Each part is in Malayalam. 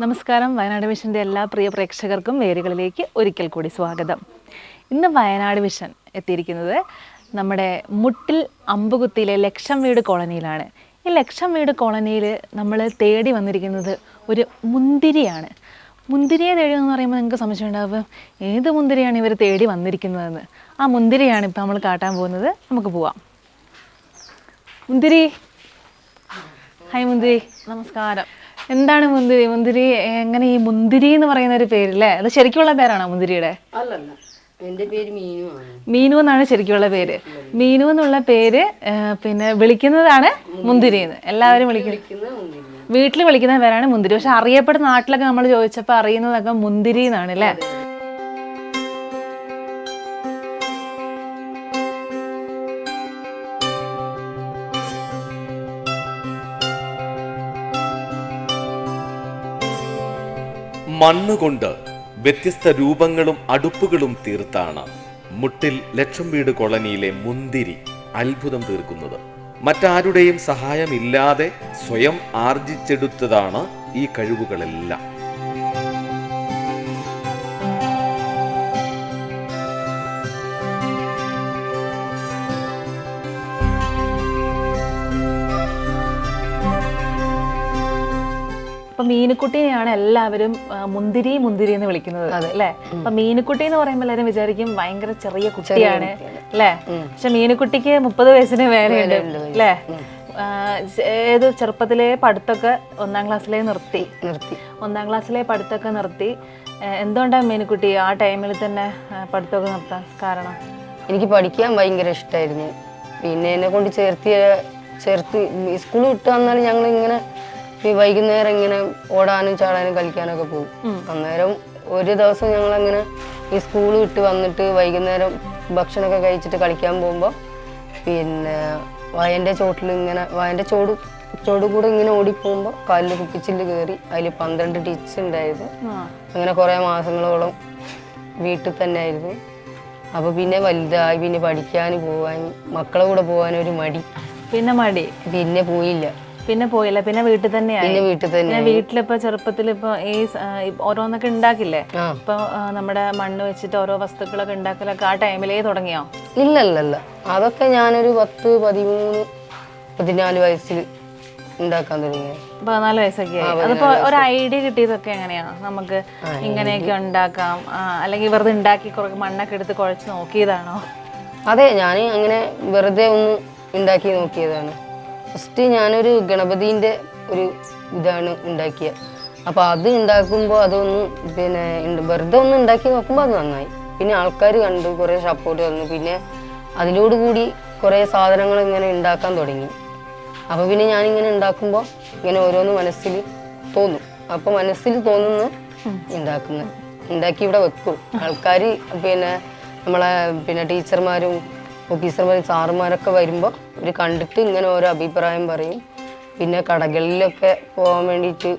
നമസ്കാരം. വയനാട് വിഷന്റെ എല്ലാ പ്രിയ പ്രേക്ഷകർക്കും വേരുകളിലേക്ക് ഒരിക്കൽ കൂടി സ്വാഗതം. ഇന്ന് വയനാട് വിഷൻ എത്തിയിരിക്കുന്നത് നമ്മുടെ മുട്ടിൽ അമ്പുകുത്തിയിലെ ലക്ഷം വീട് കോളനിയിലാണ്. ഈ ലക്ഷം വീട് കോളനിയിൽ നമ്മൾ തേടി വന്നിരിക്കുന്നത് ഒരു മുന്തിരിയാണ്. മുന്തിരിയെ എന്ന് പറയുമ്പോൾ നിങ്ങൾക്ക് സംശയം ഉണ്ടാവും ഏത് മുന്തിരിയാണ് ഇവർ തേടി വന്നിരിക്കുന്നതെന്ന്? ആ മുന്തിരിയാണ് ഇപ്പോൾ നമ്മൾ കാട്ടാൻ പോകുന്നത്. നമുക്ക് പോവാം. മുന്തിരി. ഹായ് മുന്തിരി. നമസ്കാരം. എന്താണ് മുന്തിരി? മുന്തിരി എങ്ങനെ ഈ മുന്തിരി എന്ന് പറയുന്ന ഒരു പേര് പേരില്ലേ അത് ശരിക്കുള്ള പേരാണോ മുന്തിരിയുടെ? അല്ലല്ല. എന്റെ പേര് മീനു മീനു എന്നാണ് ശരിക്കുള്ള പേര്. മീനു എന്നുള്ള പേര് പിന്നെ വിളിക്കുന്നതാണ് മുന്തിരി എന്ന്. എല്ലാവരും വിളിക്കുന്നത് വീട്ടിൽ വിളിക്കുന്ന പേരാണ് മുന്തിരി. പക്ഷെ അറിയപ്പെടുന്ന നാട്ടിലൊക്കെ നമ്മൾ ചോദിച്ചപ്പോൾ അറിയുന്നതൊക്കെ മുന്തിരി എന്നാണ് അല്ലേ മണ്ണുകൊണ്ട് വ്യത്യസ്ത രൂപങ്ങളും അടുപ്പുകളും തീർത്താണ് മുട്ടിൽ ലക്ഷം വീട് കോളനിയിലെ മുന്തിരി അത്ഭുതം തീർക്കുന്നത്. മറ്റാരുടെയും സഹായമില്ലാതെ സ്വയം ആർജിച്ചെടുത്തതാണ് ഈ കഴിവുകളെല്ലാം. മീനുക്കുട്ടിനെയാണ് എല്ലാവരും മുന്തിരി മുന്തിരി എന്ന് വിളിക്കുന്നത് അല്ലേ? അപ്പൊ മീനുക്കുട്ടി എന്ന് പറയുമ്പോൾ എല്ലാവരും വിചാരിക്കും ഭയങ്കര ചെറിയ കുട്ടിയാണ് അല്ലേ? പക്ഷെ മീനുക്കുട്ടിക്ക് മുപ്പത് വയസ്സിന് വേറെയുണ്ട് അല്ലേ? ഏത് ചെറുപ്പത്തിലെ പഠിത്തമൊക്കെ ഒന്നാം ക്ലാസ്സിലേ നിർത്തി. നിർത്തി. ഒന്നാം ക്ലാസ്സിലെ പഠിത്തമൊക്കെ നിർത്തി. എന്തുകൊണ്ടാണ് മീനുക്കുട്ടി ആ ടൈമിൽ തന്നെ പഠിത്തൊക്കെ പഠിത്തമൊക്കെ നിർത്താൻ കാരണം? എനിക്ക് പഠിക്കാൻ ഭയങ്കര ഇഷ്ടമായിരുന്നു പിന്നെ എന്നെ കൊണ്ട് ചേർത്തിയ ചേർത്ത് സ്കൂൾ വിട്ടു വന്നാൽ ഞങ്ങൾ ഇങ്ങനെ ഈ വൈകുന്നേരം ഇങ്ങനെ ഓടാനും ചാടാനും കളിക്കാനൊക്കെ പോകും. അന്നേരം ഒരു ദിവസം ഞങ്ങൾ അങ്ങനെ ഈ സ്കൂൾ വിട്ട് വന്നിട്ട് വൈകുന്നേരം ഭക്ഷണമൊക്കെ കഴിച്ചിട്ട് കളിക്കാൻ പോകുമ്പോൾ പിന്നെ വയന്റെ ചോട്ടിൽ ഇങ്ങനെ വയന്റെ ചോട് ചോട് കൂടെ ഇങ്ങനെ ഓടിപ്പോകുമ്പോൾ കാലിൽ കുപ്പിച്ചിൽ കയറി അതിൽ പന്ത്രണ്ട് ടിച്ച് ഉണ്ടായിരുന്നു. അങ്ങനെ കുറേ മാസങ്ങളോളം വീട്ടിൽ തന്നെ ആയിരുന്നു അപ്പോൾ പിന്നെ വലുതായി പിന്നെ പഠിക്കാൻ പോകാൻ മക്കളെ കൂടെ പോകാൻ ഒരു മടി. പിന്നെ മടി. പിന്നെ പോയില്ല. പിന്നെ പോയില്ല പിന്നെ വീട്ടിൽ തന്നെയായി. പിന്നെ വീട്ടിൽ തന്നെ വീട്ടിലിപ്പൊ ചെറുപ്പത്തിൽ ഇപ്പൊ ഈ ഓരോന്നൊക്കെ ഉണ്ടാക്കില്ലേ? ഇപ്പൊ നമ്മുടെ മണ്ണ് വെച്ചിട്ട് ഓരോ വസ്തുക്കളൊക്കെ ഉണ്ടാക്കലൊക്കെ ആ ടൈമിലേ തുടങ്ങിയോ? ഇല്ലല്ലല്ല. അതൊക്കെ ഞാനൊരു പത്ത് പതിമൂന്ന് പതിനാല് വയസ്സിൽ ഉണ്ടാക്കാൻ തുടങ്ങിയത് പതിനാല് വയസ്സൊക്കെ അതിപ്പോ ഒരു ഐഡിയ കിട്ടിയതൊക്കെ എങ്ങനെയാ? നമുക്ക് ഇങ്ങനെയൊക്കെ ഉണ്ടാക്കാം. അല്ലെങ്കിൽ വെറുതെ ഉണ്ടാക്കി കുറച്ച് മണ്ണൊക്കെ എടുത്ത് കുഴച്ച് നോക്കിയതാണോ? അതെ ഞാൻ അങ്ങനെ വെറുതെ ഒന്ന് ഉണ്ടാക്കി നോക്കിയതാണ്. ഫസ്റ്റ് ഞാനൊരു ഗണപതിന്റെ ഒരു ഇതാണ് ഉണ്ടാക്കിയത് അപ്പോൾ അത് ഉണ്ടാക്കുമ്പോൾ അതൊന്ന് പിന്നെ വെറുതെ ഒന്ന് ഉണ്ടാക്കി നോക്കുമ്പോൾ അത് നന്നായി. പിന്നെ ആൾക്കാർ കണ്ടു കുറേ സപ്പോർട്ട് തന്നു. പിന്നെ അതിലോടുകൂടി കുറേ സാധനങ്ങൾ ഇങ്ങനെ ഉണ്ടാക്കാൻ തുടങ്ങി. അപ്പോൾ പിന്നെ ഞാനിങ്ങനെ ഉണ്ടാക്കുമ്പോൾ ഇങ്ങനെ ഓരോന്ന് മനസ്സിൽ തോന്നും. അപ്പോൾ മനസ്സിൽ തോന്നുന്നു ഉണ്ടാക്കുന്നത് ഉണ്ടാക്കി ഇവിടെ വെക്കും. ആൾക്കാർ പിന്നെ നമ്മളെ പിന്നെ ടീച്ചർമാരും ഓഫീസർമാരും സാറുമാരൊക്കെ വരുമ്പോൾ ഇവർ കണ്ടിട്ട് ഇങ്ങനെ ഓരോ അഭിപ്രായം പറയും. പിന്നെ കടകളിലൊക്കെ പോകാൻ വേണ്ടിയിട്ട്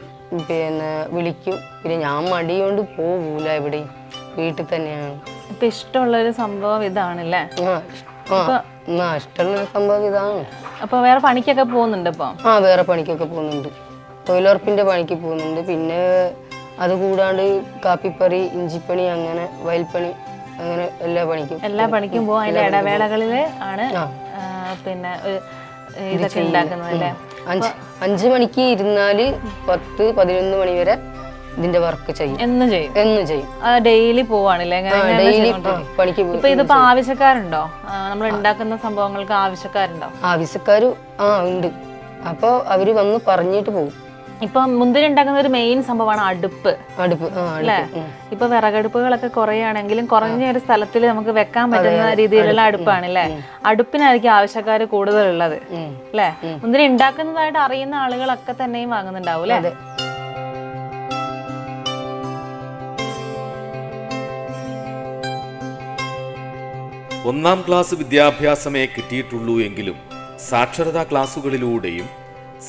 പിന്നെ വിളിക്കും. പിന്നെ ഞാൻ മടി കൊണ്ട് പോകൂല എവിടെയും വീട്ടിൽ തന്നെയാണ്. ഇപ്പൊ ഇഷ്ടമുള്ള ഒരു സംഭവം ഇതാണല്ലേ? ആ ഇഷ്- ആ ആ, ഇഷ്ടമുള്ള സംഭവം ഇതാണ്. അപ്പൊ വേറെ പണിക്കൊക്കെ പോകുന്നുണ്ട് ഇപ്പൊ? ആ വേറെ പണിക്കൊക്കെ പോകുന്നുണ്ട്. തൊഴിലുറപ്പിന്റെ പണിക്ക് പോകുന്നുണ്ട്. പിന്നെ അത് കൂടാണ്ട് കാപ്പിപ്പറി ഇഞ്ചിപ്പണി അങ്ങനെ വയൽപ്പണി അങ്ങനെ എല്ലാ പണിക്കും. എല്ലാ പണിക്കും പോകും അതിന്റെ ഇടവേളകളിൽ ആണ് പിന്നെ ഇതൊക്കെ ഉണ്ടാക്കുന്നത് അല്ലേ? അഞ്ച് അഞ്ച് മണിക്ക് ഇരുന്നാൽ പത്ത് പതിനൊന്ന് മണി വരെ ഇതിന്റെ വർക്ക് ചെയ്യും. എന്നും ചെയ്യും. എന്ന് ചെയ്യും. ഡെയിലി പോവാണല്ലേ? ഡെയിലി? പണിക്ക് ഇപ്പൊ ഇതിപ്പോ ആവശ്യക്കാരുണ്ടോ? നമ്മൾ ഉണ്ടാക്കുന്ന സംഭവങ്ങൾക്ക് ആവശ്യക്കാരുണ്ടോ? ആവശ്യക്കാർ ആ ഉണ്ട്. അപ്പോൾ അവർ വന്ന് പറഞ്ഞിട്ട് പോകും. ഇപ്പൊ മുന്തിരി ഉണ്ടാക്കുന്ന ഒരു മെയിൻ സംഭവമാണ് അടുപ്പ്. അടുപ്പ്. അല്ലേ. ഇപ്പൊ വിറകടുപ്പുകളൊക്കെ കുറയാണെങ്കിലും കുറഞ്ഞ ഒരു സ്ഥലത്തിൽ നമുക്ക് വെക്കാൻ പറ്റുന്ന രീതിയിലുള്ള അടുപ്പാണ് അല്ലേ? അടുപ്പിനായിരിക്കും ആവശ്യക്കാർ കൂടുതലുള്ളത്. അല്ലേ? മുന്തിരി ഉണ്ടാക്കുന്നതായിട്ട് അറിയുന്ന ആളുകളൊക്കെ തന്നെയും വാങ്ങുന്നുണ്ടാവും അല്ലേ? ഒന്നാം ക്ലാസ് വിദ്യാഭ്യാസമേ കിട്ടിയിട്ടുള്ളൂ എങ്കിലും സാക്ഷരതാ ക്ലാസുകളിലൂടെയും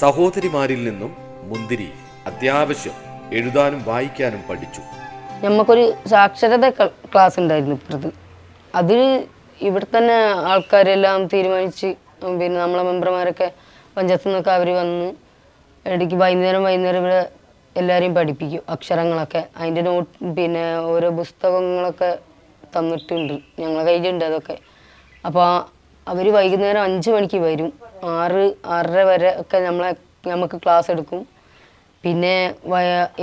സഹോദരിമാരിൽ നിന്നും മുന്തിരി അത്യാവശ്യം എഴുതാനും വായിക്കാനും പഠിച്ചു. നമുക്കൊരു സാക്ഷരത ക്ലാസ് ഉണ്ടായിരുന്നു ഇപ്പുറത്ത് അതിൽ ഇവിടെ തന്നെ ആൾക്കാരെല്ലാം തീരുമാനിച്ച് പിന്നെ നമ്മളെ മെമ്പർമാരൊക്കെ പഞ്ചായത്തിൽ നിന്നൊക്കെ അവർ വന്ന് ഇടയ്ക്ക് വൈകുന്നേരം വൈകുന്നേരം ഇവിടെ എല്ലാവരെയും പഠിപ്പിക്കും അക്ഷരങ്ങളൊക്കെ. അതിന്റെ നോട്ട് പിന്നെ ഓരോ പുസ്തകങ്ങളൊക്കെ തന്നിട്ടുണ്ട്. ഞങ്ങളെ കയ്യിലുണ്ട് അതൊക്കെ. അപ്പോൾ അവർ വൈകുന്നേരം അഞ്ച് മണിക്ക് വരും. ആറ് ആറര വരെ ഒക്കെ നമ്മളെ നമുക്ക് ക്ലാസ് എടുക്കും പിന്നെ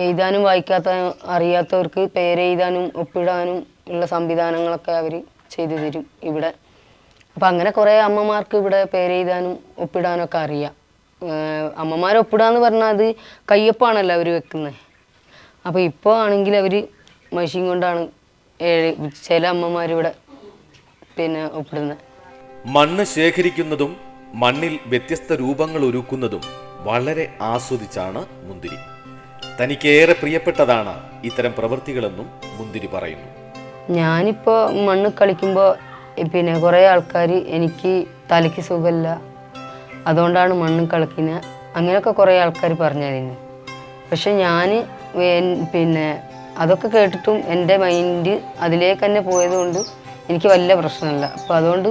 എഴുതാനും വായിക്കാത്ത അറിയാത്തവർക്ക് പേരെഴുതാനും ഒപ്പിടാനും ഉള്ള സംവിധാനങ്ങളൊക്കെ അവർ ചെയ്തു തരും ഇവിടെ. അപ്പം അങ്ങനെ കുറേ അമ്മമാർക്ക് ഇവിടെ പേരെഴുതാനും ഒപ്പിടാനൊക്കെ അറിയാം. അമ്മമാർ ഒപ്പിടാന്ന് പറഞ്ഞാൽ അത് കയ്യൊപ്പാണല്ലോ അവർ വെക്കുന്നത് അപ്പോൾ ഇപ്പോൾ ആണെങ്കിൽ അവർ മഷീൻ കൊണ്ടാണ് ചില അമ്മമാരിവിടെ പിന്നെ ഒപ്പിടുന്നത് മണ്ണ് ശേഖരിക്കുന്നതും മണ്ണിൽ വ്യത്യസ്ത രൂപങ്ങൾ ഒരുക്കുന്നതും വളരെ ആസ്വദിച്ചാണ് മുന്തിരി. തനിക്കേറെ പ്രിയപ്പെട്ടതാണ് ഇത്തരം പ്രവൃത്തികളെന്നും മുന്തിരി പറയുന്നു. ഞാനിപ്പോൾ മണ്ണ് കളിക്കുമ്പോൾ പിന്നെ കുറേ ആൾക്കാർ എനിക്ക് തലയ്ക്ക് സുഖമില്ല. അതുകൊണ്ടാണ് മണ്ണ് കളിക്കുന്നത് അങ്ങനെയൊക്കെ കുറേ ആൾക്കാർ പറഞ്ഞിരുന്നു പക്ഷെ ഞാൻ പിന്നെ അതൊക്കെ കേട്ടിട്ടും എന്റെ മൈൻഡ് അതിലേക്ക് തന്നെ പോയതുകൊണ്ട് എനിക്ക് വലിയ പ്രശ്നമില്ല. അപ്പോൾ അതുകൊണ്ട്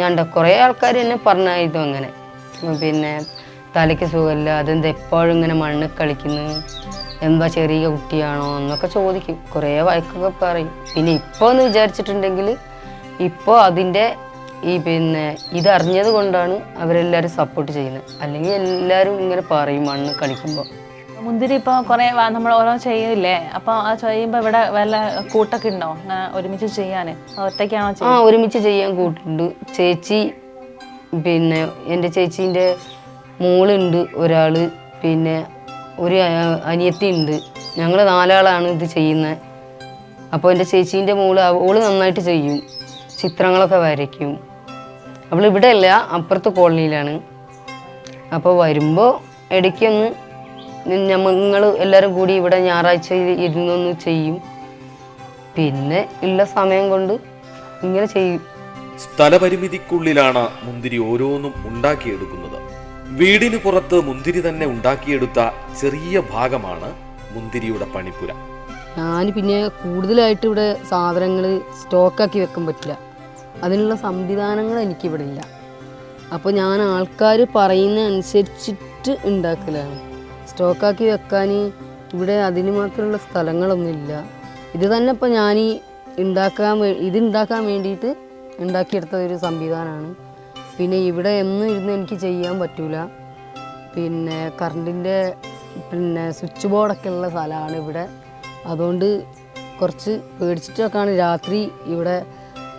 ഞാൻ കുറേ ആൾക്കാർ എന്നെ പറഞ്ഞായിരുന്നു അങ്ങനെ. പിന്നെ തലയ്ക്ക് സുഖമില്ല. അതെന്താ എപ്പോഴും ഇങ്ങനെ മണ്ണ് കളിക്കുന്നു? എന്താ ചെറിയ കുട്ടിയാണോ എന്നൊക്കെ ചോദിക്കും. കുറേ വഴക്കൊക്കെ പറയും. പിന്നെ ഇപ്പോൾ എന്ന് വിചാരിച്ചിട്ടുണ്ടെങ്കിൽ ഇപ്പോൾ അതിന്റെ ഈ പിന്നെ ഇതറിഞ്ഞത് കൊണ്ടാണ് അവരെല്ലാവരും സപ്പോർട്ട് ചെയ്യുന്നത്. അല്ലെങ്കിൽ എല്ലാവരും ഇങ്ങനെ പറയും മണ്ണ് കളിക്കുമ്പോൾ മുന്തിരി ഇപ്പോൾ കുറേ നമ്മൾ ഓരോ ചെയ്യില്ലേ അപ്പോൾ ആ ചെയ്യുമ്പോൾ ഇവിടെ വല്ല കൂട്ടൊക്കെ ഉണ്ടോ? ഒരുമിച്ച് ചെയ്യാൻ ഒറ്റയ്ക്കാണോ ആ ഒരുമിച്ച് ചെയ്യാൻ കൂട്ടുണ്ട്. ചേച്ചി പിന്നെ എന്റെ ചേച്ചീന്റെ മോളുണ്ട് ഒരാൾ പിന്നെ ഒരു അനിയത്തി ഉണ്ട് ഞങ്ങൾ നാലാളാണ് ഇത് ചെയ്യുന്നത് അപ്പോൾ എന്റെ ചേച്ചീന്റെ മോൾ ഓൾ നന്നായിട്ട് ചെയ്യും. ചിത്രങ്ങളൊക്കെ വരയ്ക്കും. അവൾ ഇവിടെ അല്ല അപ്പുറത്ത് കോളനിയിലാണ്. അപ്പോൾ വരുമ്പോൾ ഇടയ്ക്കൊന്ന് ഞങ്ങൾ എല്ലാവരും കൂടി ഇവിടെ ഞായറാഴ്ച ഇരുന്നൊന്ന് ചെയ്യും. പിന്നെ ഉള്ള സമയം കൊണ്ട് ഇങ്ങനെ ചെയ്യും. സ്ഥലപരിമിതിക്കുള്ളിലാണ് മുന്തിരി ഓരോന്നും ഉണ്ടാക്കിയെടുക്കുന്നത്. വീടിന് പുറത്ത് മുന്തിരി തന്നെ ഉണ്ടാക്കിയെടുത്ത ചെറിയ ഭാഗമാണ് മുന്തിരിയുടെ പണിപ്പുര. ഞാൻ പിന്നെ കൂടുതലായിട്ട് ഇവിടെ സാധനങ്ങൾ സ്റ്റോക്കാക്കി വെക്കാൻ പറ്റില്ല. അതിനുള്ള സംവിധാനങ്ങൾ എനിക്കിവിടെ ഇല്ല. അപ്പോൾ ഞാൻ ആൾക്കാർ പറയുന്ന അനുസരിച്ചിട്ട് ഉണ്ടാക്കലാണ്. സ്റ്റോക്കാക്കി വെക്കാൻ ഇവിടെ അതിന് മാത്രമുള്ള സ്ഥലങ്ങളൊന്നുമില്ല ഇത് തന്നെ ഇപ്പോൾ ഞാൻ ഉണ്ടാക്കാൻ ഇത് ഉണ്ടാക്കാൻ വേണ്ടിയിട്ട് ഉണ്ടാക്കിയെടുത്ത ഒരു സംവിധാനമാണ്. പിന്നെ ഇവിടെ എന്നും ഇരുന്ന് എനിക്ക് ചെയ്യാൻ പറ്റൂല. പിന്നെ കറണ്ടിന്റെ പിന്നെ സ്വിച്ച് ബോർഡൊക്കെ ഉള്ള സ്ഥലമാണ് ഇവിടെ. അതുകൊണ്ട് കുറച്ച് പേടിച്ചിട്ടൊക്കെയാണ് രാത്രി ഇവിടെ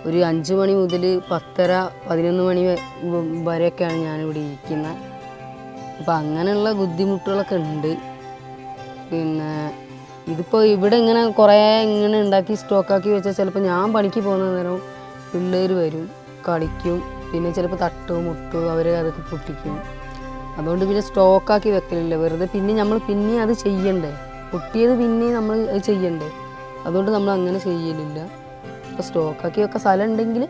ഒരു അഞ്ച് മണി മുതൽ പത്തര പതിനൊന്ന് മണി വരെയൊക്കെയാണ് ഞാനിവിടെ ഇരിക്കുന്നത് അപ്പം അങ്ങനെയുള്ള ബുദ്ധിമുട്ടുകളൊക്കെ ഉണ്ട്. പിന്നെ ഇതിപ്പോൾ ഇവിടെ ഇങ്ങനെ കുറേ ഇങ്ങനെ ഉണ്ടാക്കി സ്റ്റോക്കാക്കി വെച്ചാൽ ചിലപ്പോൾ ഞാൻ പണിക്ക് പോകുന്ന നേരം പിള്ളേർ വരും കളിക്കും. പിന്നെ ചിലപ്പോൾ തട്ടും മുട്ടും അവർ അതൊക്കെ പൊട്ടിക്കും. അതുകൊണ്ട് പിന്നെ സ്റ്റോക്കാക്കി വെക്കലില്ല. വെറുതെ പിന്നെ നമ്മൾ പിന്നെ അത് ചെയ്യണ്ടേ? പൊട്ടിയത് പിന്നെ നമ്മൾ അത് ചെയ്യണ്ടേ? അതുകൊണ്ട് നമ്മൾ അങ്ങനെ ചെയ്യലില്ല. അപ്പോൾ സ്റ്റോക്കാക്കി വെക്കാൻ സ്ഥലം ഉണ്ടെങ്കിൽ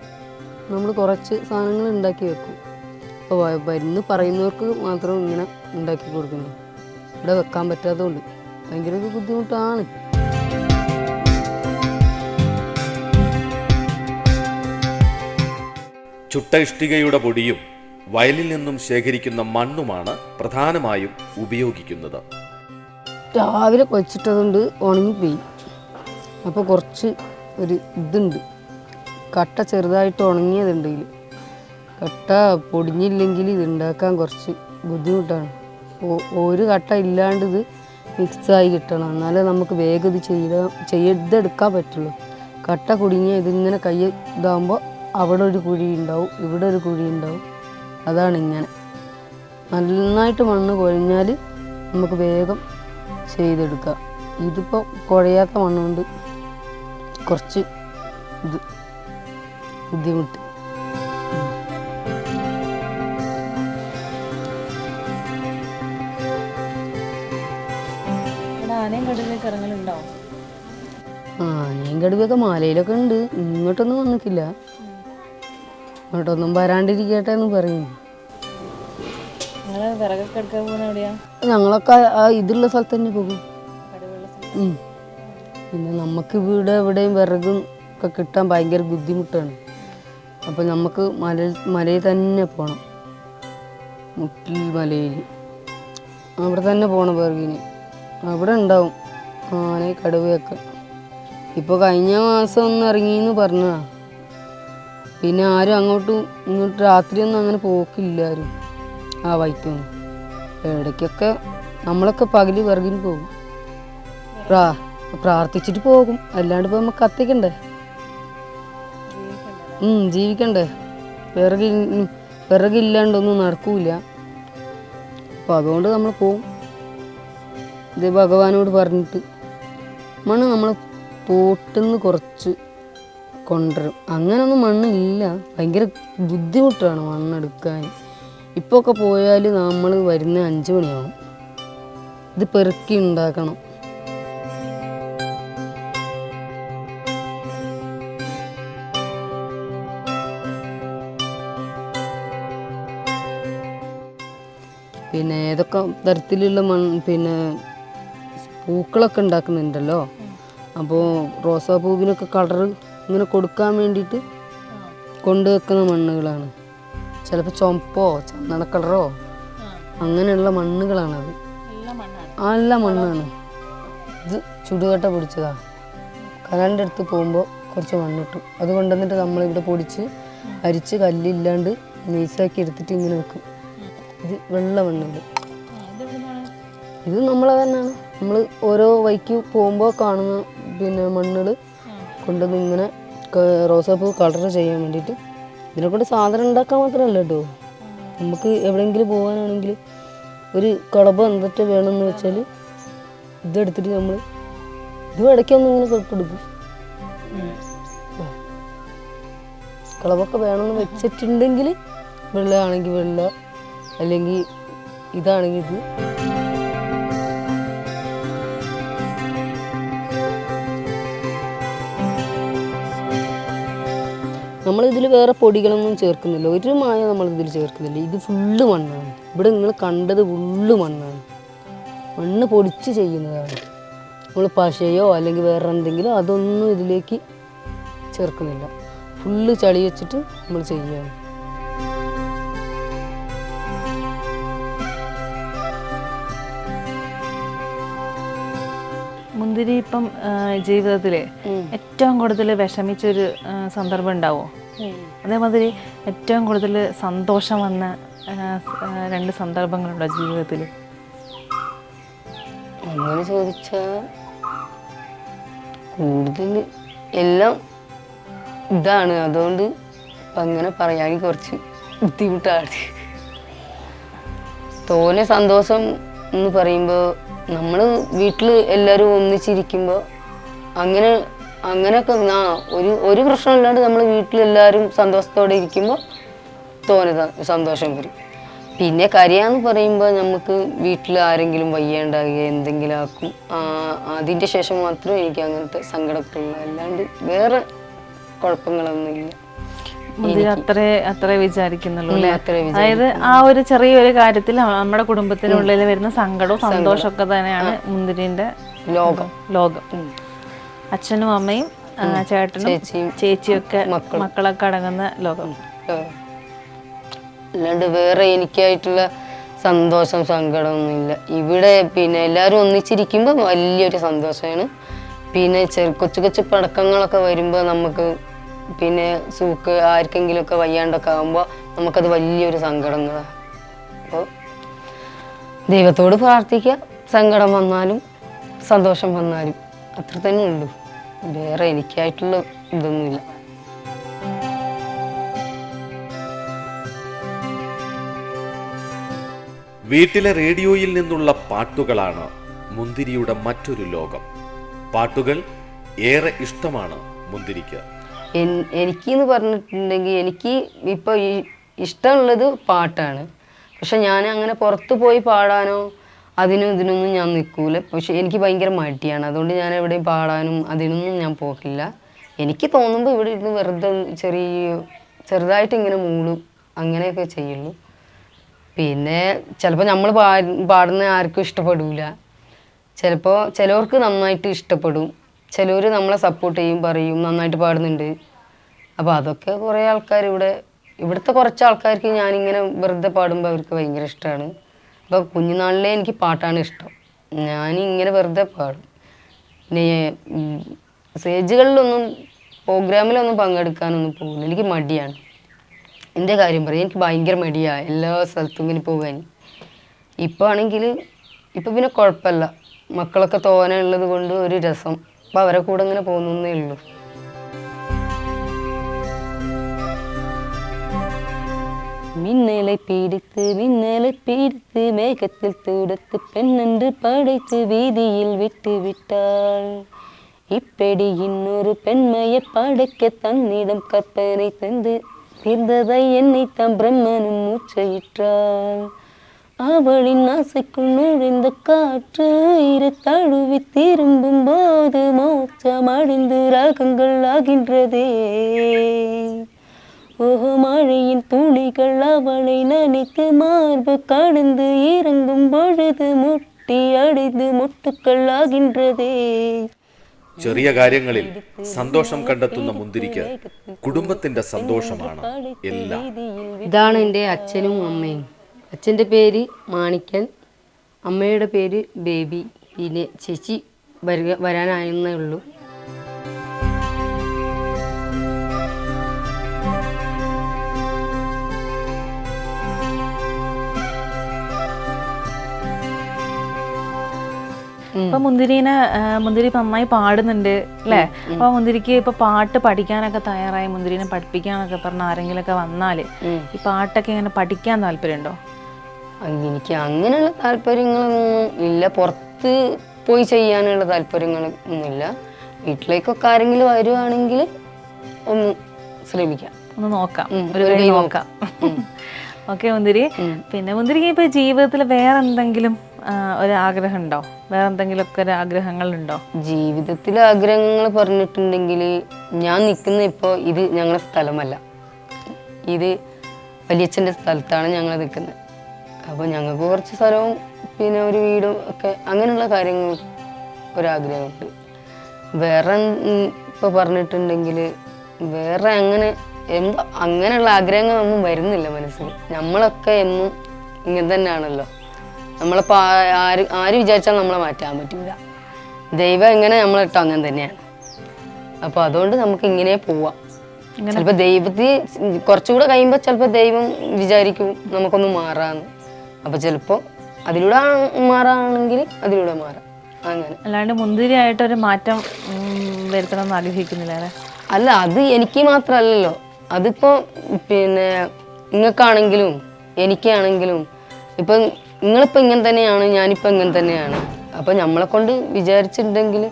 നമ്മൾ കുറച്ച് സാധനങ്ങൾ ഉണ്ടാക്കി വെക്കും. അപ്പോൾ വരുന്ന് പറയുന്നവർക്ക് മാത്രം ഇങ്ങനെ ഉണ്ടാക്കി കൊടുക്കുന്നു ഇവിടെ വെക്കാൻ പറ്റാത്തതുകൊണ്ട് ഭയങ്കര ബുദ്ധിമുട്ടാണ്. ചുട്ട ഇഷ്ടികയുടെ പൊടിയും വയലിൽ നിന്നും ശേഖരിക്കുന്ന മണ്ണുമാണ് പ്രധാനമായും ഉപയോഗിക്കുന്നത്. രാവിലെ കൊച്ചിട്ടതുകൊണ്ട് ഉണങ്ങിപ്പോയി അപ്പോൾ കുറച്ച് ഒരു ഇതുണ്ട്. കട്ട ചെറുതായിട്ട് ഉണങ്ങിയതുണ്ടെങ്കിൽ കട്ട പൊടിഞ്ഞില്ലെങ്കിൽ ഇത് ഉണ്ടാക്കാൻ കുറച്ച് ബുദ്ധിമുട്ടാണ്. ഒരു കട്ട ഇല്ലാണ്ട് ഇത് മിക്സായി കിട്ടണം. എന്നാലേ നമുക്ക് വേഗം ഇത് ചെയ്ത ചെയ്തെടുക്കാൻ പറ്റുള്ളൂ. കട്ട കുടുങ്ങിയ ഇതിങ്ങനെ കൈ ഇതാകുമ്പോൾ അവിടെ ഒരു കുഴി ഉണ്ടാവും ഇവിടെ ഒരു കുഴി ഉണ്ടാവും. അതാണ് ഇങ്ങനെ. നന്നായിട്ട് മണ്ണ് കുഴഞ്ഞാൽ നമുക്ക് വേഗം ചെയ്തെടുക്കാം. ഇതിപ്പോൾ കുഴയാത്ത മണ്ണുകൊണ്ട് കുറച്ച് ഇത് ബുദ്ധിമുട്ട്. ആനയും കടലിലേക്ക് ഇറങ്ങലുണ്ടോ? കടുവയൊക്കെ മാലയിലൊക്കെ ഉണ്ട്. ഇങ്ങോട്ടൊന്നും വന്നിട്ടില്ല. ഇങ്ങോട്ടൊന്നും വരാണ്ടിരിക്കട്ടെ എന്ന് പറയും. നിങ്ങൾ വിറകൊക്കെ എടുക്കാൻ ഞങ്ങളൊക്കെ ആ ഇതുള്ള സ്ഥലത്ത് തന്നെ പോകും. പിന്നെ നമുക്ക് വീട് എവിടെയും വിറകും ഒക്കെ കിട്ടാൻ ഭയങ്കര ബുദ്ധിമുട്ടാണ്. അപ്പോൾ നമുക്ക് മല മലയിൽ തന്നെ പോകണം മുട്ടിൽ മലയിൽ. അവിടെ തന്നെ പോകണം വിറകിന്. അവിടെ ഉണ്ടാവും. ആന കടുവയൊക്കെ. ഇപ്പോൾ കഴിഞ്ഞ മാസം ഒന്ന് ഇറങ്ങിയെന്ന് പറഞ്ഞതാ. പിന്നെ ആരും അങ്ങോട്ടും ഇങ്ങോട്ട് രാത്രിയൊന്നും അങ്ങനെ പോക്കില്ല ആരും. ആ വൈക്കൊന്നും ഇടയ്ക്കൊക്കെ നമ്മളൊക്കെ പകൽ വിറകിന് പോകും. പ്രാ പ്രാർത്ഥിച്ചിട്ട് പോകും. അല്ലാണ്ട് ഇപ്പോൾ നമുക്ക് കത്തിക്കണ്ടേ? ജീവിക്കണ്ടേ? വിറകിൽ വിറകില്ലാണ്ടൊന്നും നടക്കൂല. അപ്പം അതുകൊണ്ട് നമ്മൾ പോവും. ഇത് ഭഗവാനോട് പറഞ്ഞിട്ട്. മണ്ണ് നമ്മൾ പോട്ടെന്ന് കുറച്ച് കൊണ്ടുവരും. അങ്ങനൊന്നും മണ്ണില്ല. ഭയങ്കര ബുദ്ധിമുട്ടാണ് മണ്ണെടുക്കാൻ. ഇപ്പോൾ ഒക്കെ പോയാൽ നമ്മൾ വരുന്ന അഞ്ച് മണിയാവും. ഇത് പെറുക്കി ഉണ്ടാക്കണം. പിന്നെ ഏതൊക്കെ തരത്തിലുള്ള മൺ പിന്നെ പൂക്കളൊക്കെ ഉണ്ടാക്കുന്നുണ്ടല്ലോ? അപ്പോൾ റോസാപ്പൂവിനൊക്കെ കളറ് ഇങ്ങനെ കൊടുക്കാൻ വേണ്ടിയിട്ട് കൊണ്ടുവെക്കുന്ന മണ്ണുകളാണ്. ചിലപ്പോൾ ചുമപ്പോ ചന്ദന കളറോ അങ്ങനെയുള്ള മണ്ണുകളാണത്. നല്ല മണ്ണാണ്. ഇത് ചുടുകട്ട പൊടിച്ചതാ. കലാന്റെ അടുത്ത് പോകുമ്പോൾ കുറച്ച് മണ്ണിട്ടു. അത് കൊണ്ടുവന്നിട്ട് നമ്മളിവിടെ പൊടിച്ച് അരിച്ച് കല്ലില്ലാണ്ട് നൈസാക്കി എടുത്തിട്ട് ഇങ്ങനെ വെക്കും. ഇത് വെള്ള മണ്ണുണ്ട്. ഇത് നമ്മളെ തന്നെയാണ്. നമ്മൾ ഓരോ വൈക്ക് പോകുമ്പോൾ കാണുന്ന പിന്നെ മണ്ണുകൾ കൊണ്ടുവന്ന് ഇങ്ങനെ റോസാപ്പൂ കളർ ചെയ്യാൻ വേണ്ടിയിട്ട്. ഇതിനെ കൊണ്ട് സാധനം ഉണ്ടാക്കാൻ മാത്രമല്ല കേട്ടോ നമുക്ക് എവിടെയെങ്കിലും പോകാനാണെങ്കിൽ ഒരു കളബ് എന്തൊക്കെ വേണമെന്ന് വെച്ചാൽ ഇതെടുത്തിട്ട് നമ്മൾ ഇത് ഇടയ്ക്കൊന്നും ഇങ്ങനെ കൊടുക്കും കളവൊക്കെ വേണമെന്ന് വെച്ചിട്ടുണ്ടെങ്കിൽ വെള്ള വെള്ള അല്ലെങ്കിൽ ഇതാണെങ്കിൽ ഇത്. നമ്മളിതിൽ വേറെ പൊടികളൊന്നും ചേർക്കുന്നില്ല. ഒരു മായ നമ്മളിതിൽ ചേർക്കുന്നില്ല. ഇത് ഫുള്ള് മണ്ണാണ്. ഇവിടെ നിങ്ങൾ കണ്ടത് ഫുള്ള് മണ്ണാണ്. മണ്ണ് പൊടിച്ച് ചെയ്യുന്നതാണ്. നമ്മൾ പശയോ അല്ലെങ്കിൽ വേറെ എന്തെങ്കിലും അതൊന്നും ഇതിലേക്ക് ചേർക്കുന്നില്ല. ഫുള്ള് ചളി വെച്ചിട്ട് നമ്മൾ ചെയ്യുകയാണ്. മുന്തിരി ഇപ്പം ജീവിതത്തിൽ ഏറ്റവും കൂടുതൽ വിഷമിച്ചൊരു ഒരു സന്ദർഭം ഉണ്ടാവോ? അതേമാതിരി ഏറ്റവും കൂടുതൽ സന്തോഷം വന്ന രണ്ട് സന്ദർഭങ്ങളുണ്ടോ ജീവിതത്തിൽ അങ്ങനെ ചോദിച്ചാൽ കൂടുതൽ എല്ലാം ഇതാണ്. അതുകൊണ്ട് അങ്ങനെ പറയാൻ കുറച്ച് ബുദ്ധിമുട്ടാണ്. തോനെ സന്തോഷം എന്ന് പറയുമ്പോൾ നമ്മൾ വീട്ടിൽ എല്ലാവരും ഒന്നിച്ചിരിക്കുമ്പോൾ അങ്ങനെ അങ്ങനെയൊക്കെ ആ ഒരു ഒരു പ്രശ്നമില്ലാണ്ട് നമ്മൾ വീട്ടിലെല്ലാവരും സന്തോഷത്തോടെ ഇരിക്കുമ്പോൾ തോനെ സന്തോഷം വരും. പിന്നെ കരയാന്ന് പറയുമ്പോൾ നമുക്ക് വീട്ടിൽ ആരെങ്കിലും വയ്യാണ്ടാകുക എന്തെങ്കിലും ആക്കും. അതിന്റെ ശേഷം മാത്രം എനിക്ക് അങ്ങനത്തെ സങ്കടത്തിലുള്ള അല്ലാണ്ട് വേറെ കുഴപ്പങ്ങളൊന്നുമില്ല. അത്രേ അത്രേ വിചാരിക്കുന്നുള്ളൂ അതായത് ആ ഒരു ചെറിയൊരു കാര്യത്തിൽ നമ്മുടെ കുടുംബത്തിനുള്ളിൽ വരുന്ന സങ്കടവും സന്തോഷമൊക്കെ തന്നെയാണ് മുന്തിരിന്റെ ലോകം. ലോകം. അച്ഛനും അമ്മയും ചേട്ടനും ചേച്ചിയും ചേച്ചിയൊക്കെ മക്കളും. മക്കളൊക്കെ അടങ്ങുന്ന ലോകം. അല്ലാണ്ട് വേറെ എനിക്കായിട്ടുള്ള സന്തോഷം സങ്കടമൊന്നുമില്ല. ഇവിടെ പിന്നെ എല്ലാവരും ഒന്നിച്ചിരിക്കുമ്പോൾ വലിയൊരു സന്തോഷമാണ്. പിന്നെ ചെറു കൊച്ചു കൊച്ചു പടക്കങ്ങളൊക്കെ വരുമ്പോൾ നമുക്ക് പിന്നെ സൂക്ക് ആർക്കെങ്കിലുമൊക്കെ വയ്യാണ്ടൊക്കെ ആകുമ്പോൾ നമുക്കത് വലിയൊരു സങ്കടങ്ങളാണ് അപ്പോൾ ദൈവത്തോട് പ്രാർത്ഥിക്കുക സങ്കടം വന്നാലും സന്തോഷം വന്നാലും അത്ര തന്നെ ഉള്ളൂ. വേറെ എനിക്കായിട്ടുള്ള ഇതൊന്നുമില്ല. വീട്ടിലെ റേഡിയോയിൽ നിന്നുള്ള പാട്ടുകളാണ് മുന്തിരിയുടെ മറ്റൊരു ലോകം. പാട്ടുകൾ ഏറെ ഇഷ്ടമാണ് മുന്തിരിക്ക്. എനിക്കെന്ന് പറഞ്ഞിട്ടുണ്ടെങ്കിൽ എനിക്ക് ഇപ്പോൾ ഈ ഇഷ്ടമുള്ളത് പാട്ടാണ്. പക്ഷെ ഞാൻ അങ്ങനെ പുറത്ത് പോയി പാടാനോ അതിനും ഇതിനൊന്നും ഞാൻ നിൽക്കൂല പക്ഷെ എനിക്ക് ഭയങ്കര മടിയാണ്. അതുകൊണ്ട് ഞാൻ എവിടെയും പാടാനും അതിനൊന്നും ഞാൻ പോക്കില്ല. എനിക്ക് തോന്നുമ്പോൾ ഇവിടെ ഇരുന്ന് വെറുതെ ചെറിയ ചെറുതായിട്ട് ഇങ്ങനെ മൂളും അങ്ങനെയൊക്കെ ചെയ്യുള്ളൂ. പിന്നെ ചിലപ്പോൾ നമ്മൾ പാടുന്ന ആർക്കും ഇഷ്ടപ്പെടില്ല ചിലപ്പോൾ ചിലവർക്ക് നന്നായിട്ട് ഇഷ്ടപ്പെടും. ചിലവർ നമ്മളെ സപ്പോർട്ട് ചെയ്യും പറയും നന്നായിട്ട് പാടുന്നുണ്ട്. അപ്പോൾ അതൊക്കെ കുറേ ആൾക്കാർ ഇവിടെ ഇവിടുത്തെ കുറച്ച് ആൾക്കാർക്ക് ഞാനിങ്ങനെ വെറുതെ പാടുമ്പോൾ അവർക്ക് ഭയങ്കര ഇഷ്ടമാണ് അപ്പോൾ കുഞ്ഞുനാളിലേ എനിക്ക് പാട്ടാണ് ഇഷ്ടം. ഞാനിങ്ങനെ വെറുതെ പാടും. പിന്നെ സ്റ്റേജുകളിലൊന്നും പ്രോഗ്രാമിലൊന്നും പങ്കെടുക്കാനൊന്നും പോകില്ല എനിക്ക് മടിയാണ്. എന്റെ കാര്യം പറയും എനിക്ക് ഭയങ്കര മടിയാണ് എല്ലാ സ്ഥലത്തും ഇങ്ങനെ പോകാൻ. ഇപ്പോൾ ആണെങ്കിൽ ഇപ്പം പിന്നെ കുഴപ്പമില്ല. മക്കളൊക്കെ തോനെ ഉള്ളത് കൊണ്ട് ഒരു രസം. അപ്പം അവരെ കൂടെ ഇങ്ങനെ പോകുന്നേ ഉള്ളൂ மின்னலை பீடித்து மின்னலை பீடித்து மேகத்தில் தூடத்து பெண்ணென்று படைத்து வீதியில் விட்டு விட்டாள் இப்படி இன்னொரு பெண்மையை படைக்க தன்னிடம் கற்பனை தந்து தீர்ந்ததை என்னை தம் பிரம்மனும் மூச்சையிட்டாள் அவளின் ஆசைக்குள் நுழைந்த காற்று இரு தழுவி திரும்பும் போது மோட்சம் அழிந்து ராகங்கள் ஆகின்றதே ஓஹோ மழையின் துளிகள் அவளை நனைத்து மார்பு கடந்து இறங்கும் பொழுது முட்டி அடிந்து முட்டுக்கள் ஆகின்றதே ചെറിയ കാര്യങ്ങളിൽ സന്തോഷം കണ്ടെത്തുന്ന മുന്തിരിക്ക് കുടുംബത്തിന്റെ സന്തോഷമാണ് എല്ലാം ഇതാണ് എൻ്റെ അച്ഛനും അമ്മയും അച്ഛന്റെ പേര് മാണിക്കൻ അമ്മയുടെ പേര് ബേബി. പിന്നെ ചേച്ചി വരിക വരാനായെന്നേ ഉള്ളൂ. ഇപ്പൊ മുന്തിരിനെ മുന്തിരി ഇപ്പൊ നന്നായി പാടുന്നുണ്ട് അല്ലേ? അപ്പൊ മുന്തിരിക്ക് ഇപ്പൊ പാട്ട് പഠിക്കാനൊക്കെ തയ്യാറായി മുന്തിരിനെ പഠിപ്പിക്കാനൊക്കെ പറഞ്ഞ ആരെങ്കിലൊക്കെ വന്നാൽ ഈ പാട്ടൊക്കെ ഇങ്ങനെ പഠിക്കാൻ താല്പര്യമുണ്ടോ? എനിക്ക് അങ്ങനെയുള്ള താല്പര്യങ്ങളൊന്നും ഇല്ല. പുറത്ത് പോയി ചെയ്യാനുള്ള താല്പര്യങ്ങൾ ഒന്നുമില്ല വീട്ടിലേക്കൊക്കെ ആരെങ്കിലും വരുവാണെങ്കിൽ ഒന്ന് ശ്രമിക്കാം. ഒന്ന് നോക്കാം. ഒരു നോക്കാം. ഓക്കെ മുന്തിരി. പിന്നെ മുന്തിരിക്ക് ഇപ്പൊ ജീവിതത്തിൽ വേറെ എന്തെങ്കിലും ഒരു ആഗ്രഹം ഉണ്ടോ വേറെ എന്തെങ്കിലും ഒക്കെ ഒരു ആഗ്രഹങ്ങൾ ഉണ്ടോ ജീവിതത്തിൽ ആഗ്രഹങ്ങൾ പറഞ്ഞിട്ടുണ്ടെങ്കിൽ ഞാൻ നിൽക്കുന്ന ഇപ്പോൾ ഇത് ഞങ്ങളുടെ സ്ഥലമല്ല. ഇത് വലിയച്ഛന്റെ സ്ഥലത്താണ് ഞങ്ങൾ നിൽക്കുന്നത്. അപ്പോൾ ഞങ്ങൾക്ക് കുറച്ച് സ്ഥലവും പിന്നെ ഒരു വീടും ഒക്കെ അങ്ങനെയുള്ള കാര്യങ്ങൾ ഒരാഗ്രഹമുണ്ട്. വേറെ ഇപ്പോൾ പറഞ്ഞിട്ടുണ്ടെങ്കിൽ വേറെ അങ്ങനെ എന്തോ അങ്ങനെയുള്ള ആഗ്രഹങ്ങളൊന്നും വരുന്നില്ല മനസ്സിൽ നമ്മളൊക്കെ എന്നും ഇങ്ങനെ തന്നെയാണല്ലോ. നമ്മളിപ്പോൾ ആര് ആര് വിചാരിച്ചാൽ നമ്മളെ മാറ്റാൻ പറ്റില്ല ദൈവം ഇങ്ങനെ നമ്മളിട്ടോ അങ്ങനെ തന്നെയാണ്. അപ്പോൾ അതുകൊണ്ട് നമുക്ക് ഇങ്ങനെ പോവാം. ചിലപ്പോൾ ദൈവത്തിൽ കുറച്ചുകൂടെ കഴിയുമ്പോൾ ചിലപ്പോൾ ദൈവം വിചാരിക്കും നമുക്കൊന്ന് മാറാന്ന്. അപ്പോൾ ചിലപ്പോൾ അതിലൂടെ മാറാണെങ്കിൽ അതിലൂടെ മാറാം. അങ്ങനെ. അല്ലാണ്ട് മുന്തിരിയായിട്ടൊരു മാറ്റം ഉം, വരുത്തണം എന്ന് ആഗ്രഹിക്കുന്നില്ല അല്ല? അത് എനിക്ക് മാത്രമല്ലല്ലോ അതിപ്പോൾ പിന്നെ നിങ്ങൾക്കാണെങ്കിലും എനിക്കാണെങ്കിലും ഇപ്പം നിങ്ങളിപ്പോൾ ഇങ്ങനെ തന്നെയാണ് ഞാനിപ്പോൾ ഇങ്ങനെ തന്നെയാണ്. അപ്പം നമ്മളെ കൊണ്ട് വിചാരിച്ചിട്ടുണ്ടെങ്കിൽ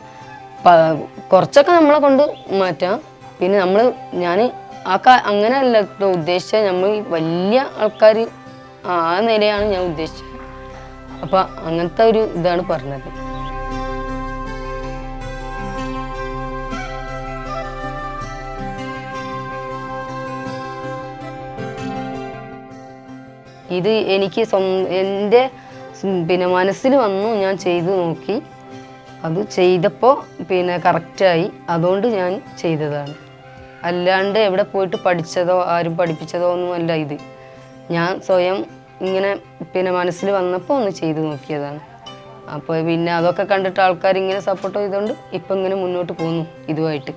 കുറച്ചൊക്കെ നമ്മളെ കൊണ്ട് മാറ്റാം. പിന്നെ നമ്മൾ ഞാൻ ആ അങ്ങനെ അല്ല ഉദ്ദേശിച്ച നമ്മൾ വലിയ ആൾക്കാർ ആ നിലയാണ് ഞാൻ ഉദ്ദേശിച്ചത്. അപ്പം അങ്ങനത്തെ ഒരു ഇതാണ് പറഞ്ഞത്. ഇത് എനിക്ക് സ്വന്തം എന്റെ പിന്നെ മനസ്സിൽ വന്നു ഞാൻ ചെയ്തു നോക്കി. അത് ചെയ്തപ്പോൾ പിന്നെ കറക്റ്റായി. അതുകൊണ്ട് ഞാൻ ചെയ്തതാണ്. അല്ലാണ്ട് എവിടെ പോയിട്ട് പഠിച്ചതോ ആരും പഠിപ്പിച്ചതോ ഒന്നുമല്ല ഇത്. ഞാൻ സ്വയം ഇങ്ങനെ പിന്നെ മനസ്സിൽ വന്നപ്പോൾ ഒന്ന് ചെയ്തു നോക്കിയതാണ്. അപ്പോൾ പിന്നെ അതൊക്കെ കണ്ടിട്ട് ആൾക്കാർ ഇങ്ങനെ സപ്പോർട്ട് ചെയ്തുകൊണ്ട് ഇപ്പം ഇങ്ങനെ മുന്നോട്ട് പോകുന്നു ഇതുമായിട്ട്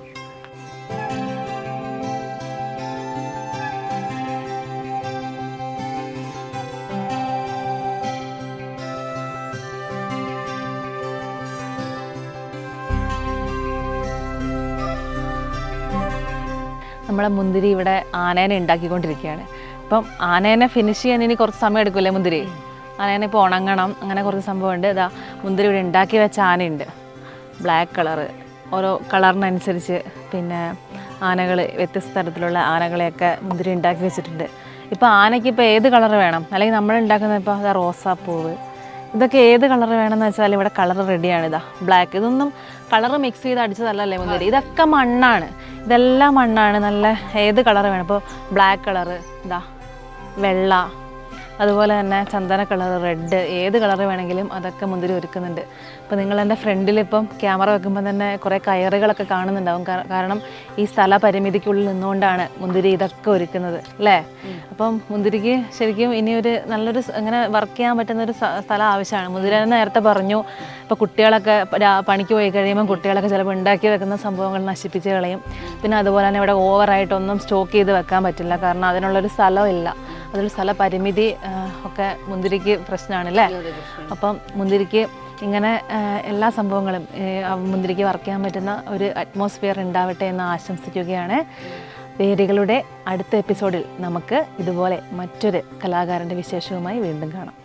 നമ്മളെ മുന്തിരി ഇവിടെ ആനേനെ ഉണ്ടാക്കിക്കൊണ്ടിരിക്കുകയാണ്. അപ്പം ആനേനെ ഫിനിഷ് ചെയ്യാൻ ഇനി കുറച്ച് സമയം എടുക്കൂലേ മുന്തിരി? ആനേനെ ഇപ്പോൾ ഉണങ്ങണം അങ്ങനെ കുറച്ച് സംഭവമുണ്ട്. ഇതാ മുന്തിരി ഇവിടെ ഉണ്ടാക്കി വെച്ച ആനയുണ്ട്. ബ്ലാക്ക് കളറ് ഓരോ കളറിനനുസരിച്ച് പിന്നെ ആനകൾ വ്യത്യസ്ത തരത്തിലുള്ള ആനകളെയൊക്കെ മുന്തിരി ഉണ്ടാക്കി വെച്ചിട്ടുണ്ട്. ഇപ്പോൾ ആനയ്ക്ക് ഇപ്പോൾ ഏത് കളർ വേണം? അല്ലെങ്കിൽ നമ്മൾ ഉണ്ടാക്കുന്ന ഇപ്പോൾ റോസാപ്പൂവ്. ഇതൊക്കെ ഏത് കളർ വേണമെന്ന് വെച്ചാൽ ഇവിടെ കളർ റെഡിയാണ് ഇതാ. ബ്ലാക്ക് ഇതൊന്നും കളർ മിക്സ് ചെയ്ത് അടിച്ചതല്ലല്ലേ മുന്തിരി? ഇതൊക്കെ മണ്ണാണ്. ഇതെല്ലാം മണ്ണാണ്. നല്ല ഏത് കളർ വേണം? ഇപ്പോൾ ബ്ലാക്ക് കളർ ഇതാ വെള്ള അതുപോലെ തന്നെ ചന്ദന കളർ റെഡ് ഏത് കളർ വേണമെങ്കിലും അതൊക്കെ മുന്തിരി ഒരുക്കുന്നുണ്ട്. അപ്പോൾ നിങ്ങൾ എന്റെ ഫ്രണ്ടിൽ ഇപ്പം ക്യാമറ വെക്കുമ്പോൾ തന്നെ കുറേ കയറുകളൊക്കെ കാണുന്നുണ്ടാവും. കാരണം ഈ സ്ഥല പരിമിതിക്കുള്ളിൽ നിന്നുകൊണ്ടാണ് മുന്തിരി ഇതൊക്കെ ഒരുക്കുന്നത് അല്ലേ? അപ്പം മുന്തിരിക്ക് ശരിക്കും ഇനിയൊരു നല്ലൊരു അങ്ങനെ വർക്ക് ചെയ്യാൻ പറ്റുന്ന ഒരു സ്ഥലം ആവശ്യമാണ്. മുന്തിരി തന്നെ നേരത്തെ പറഞ്ഞു ഇപ്പോൾ കുട്ടികളൊക്കെ പണിക്ക് പോയി കഴിയുമ്പോൾ കുട്ടികളൊക്കെ ചിലപ്പോൾ ഉണ്ടാക്കി വെക്കുന്ന സംഭവങ്ങൾ നശിപ്പിച്ച് കളയും. പിന്നെ അതുപോലെ തന്നെ ഇവിടെ ഓവറായിട്ടൊന്നും സ്റ്റോക്ക് ചെയ്ത് വെക്കാൻ പറ്റില്ല. കാരണം അതിനുള്ളൊരു സ്ഥലമില്ല. അതൊരു സ്ഥല പരിമിതി ഒക്കെ മുന്തിരിക്ക് പ്രശ്നമാണ് അല്ലേ അപ്പം മുന്തിരിക്ക് ഇങ്ങനെ എല്ലാ സംഭവങ്ങളും മുന്തിരിക്ക് വർക്ക് ചെയ്യാൻ പറ്റുന്ന ഒരു അറ്റ്മോസ്ഫിയർ ഉണ്ടാവട്ടെ എന്ന് ആശംസിക്കുകയാണ്. വേരുകളുടെ അടുത്ത എപ്പിസോഡിൽ നമുക്ക് ഇതുപോലെ മറ്റൊരു കലാകാരന്റെ വിശേഷവുമായി വീണ്ടും കാണാം.